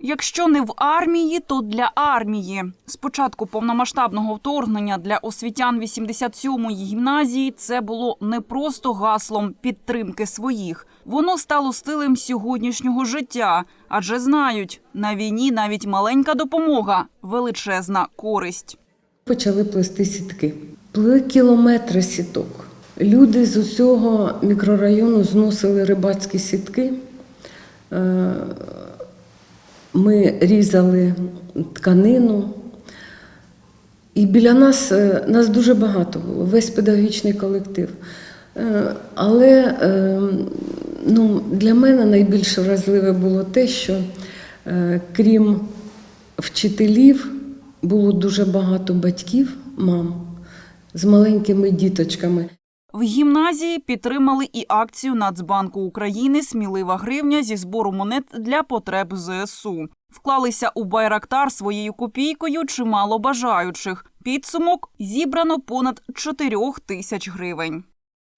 Якщо не в армії, то для армії. З початку повномасштабного вторгнення для освітян 87-ї гімназії це було не просто гаслом підтримки своїх. Воно стало стилем сьогоднішнього життя, адже знають, на війні навіть маленька допомога величезна користь. Почали плести сітки. Плели кілометри сіток. Люди з усього мікрорайону зносили рибацькі сітки. Ми різали тканину. І біля нас, е, нас дуже багато було, весь педагогічний колектив. Е, Але е, ну, для мене найбільш вразливе було те, що крім вчителів, було дуже багато батьків, мам з маленькими діточками. В гімназії підтримали і акцію Нацбанку України Смілива гривня зі збору монет для потреб ЗСУ. Вклалися у байрактар своєю копійкою чимало бажаючих. Підсумок зібрано понад 4 тисяч гривень.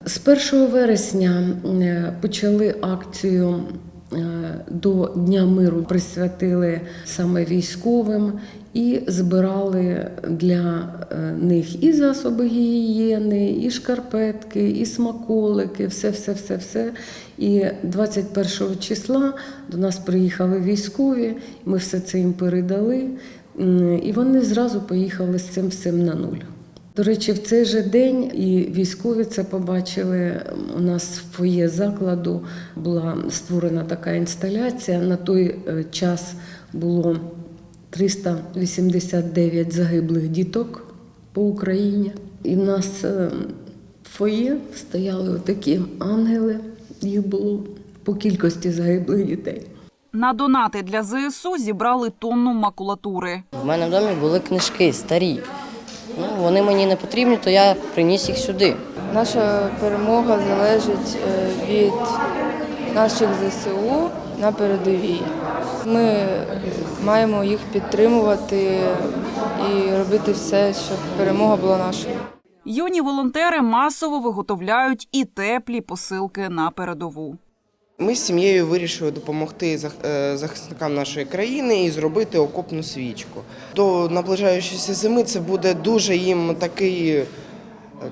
З 1 вересня е, почали акцію до Дня миру, присвятили саме військовим і збирали для е, них і засоби гігієни, і шкарпетки, і смаколики, все, все, все, все. І 21 числа до нас приїхали військові, ми все це їм передали, і вони зразу поїхали з цим всім на нуль. До речі, в цей же день і військові це побачили. У нас в фоє закладу була створена така інсталяція. На той е, час було 389 загиблих діток по Україні. І в нас е, в фоє стояли отакі ангели. Їх було по кількості загиблих дітей. На донати для ЗСУ зібрали тонну макулатури. В мене в домі були книжки старі. Ну, вони мені не потрібні, то я приніс їх сюди. Наша перемога залежить е, від наших ЗСУ на передовій. Ми маємо їх підтримувати і робити все, щоб перемога була нашою. Юні волонтери масово виготовляють і теплі посилки на передову. Ми з сім'єю вирішили допомогти е, захисникам нашої країни і зробити окопну свічку. До наближаючої зими це буде дуже їм такий, е,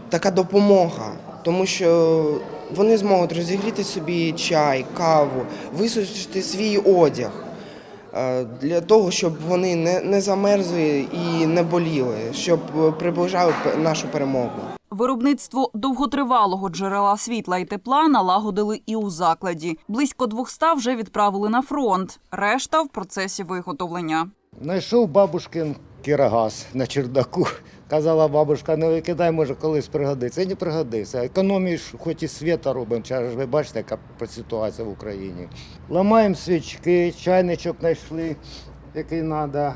така допомога, тому що вони зможуть розігріти собі чай, каву, висушити свій одяг е, для того, щоб вони не, не замерзли і не боліли, щоб приближали нашу перемогу. Виробництво довготривалого джерела світла і тепла налагодили і у закладі. Близько 200 вже відправили на фронт. Решта в процесі виготовлення. Знайшов бабушкин кірогаз на чердаку. Казала бабушка, не викидай, може колись пригодиться. Не пригодився. Економію ж хоч і світа робимо. Зараз ж ви бачите, яка ситуація в Україні. Ламаємо свічки, чайничок знайшли, який треба,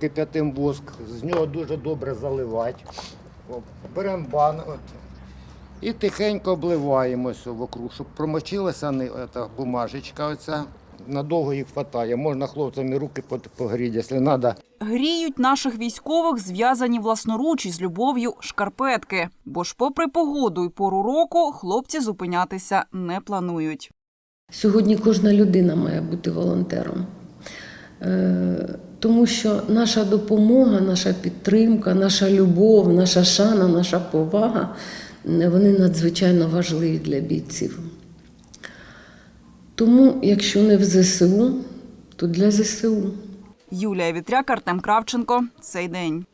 кип'ятим воск. З нього дуже добре заливати. Беремо бан от, і тихенько обливаємося вокруг, щоб промочилася не- бумажечка оця. Надовго їх вистачає. Можна хлопцям і руки погріти, якщо треба. Гріють наших військових зв'язані власноруч із любов'ю шкарпетки. Бо ж, попри погоду і пору року, хлопці зупинятися не планують. Сьогодні кожна людина має бути волонтером. Тому що наша допомога, наша підтримка, наша любов, наша шана, наша повага е, вони надзвичайно важливі для бійців. Тому, якщо не в ЗСУ, то для ЗСУ. Юлія Вітряк, Артем Кравченко. Цей день.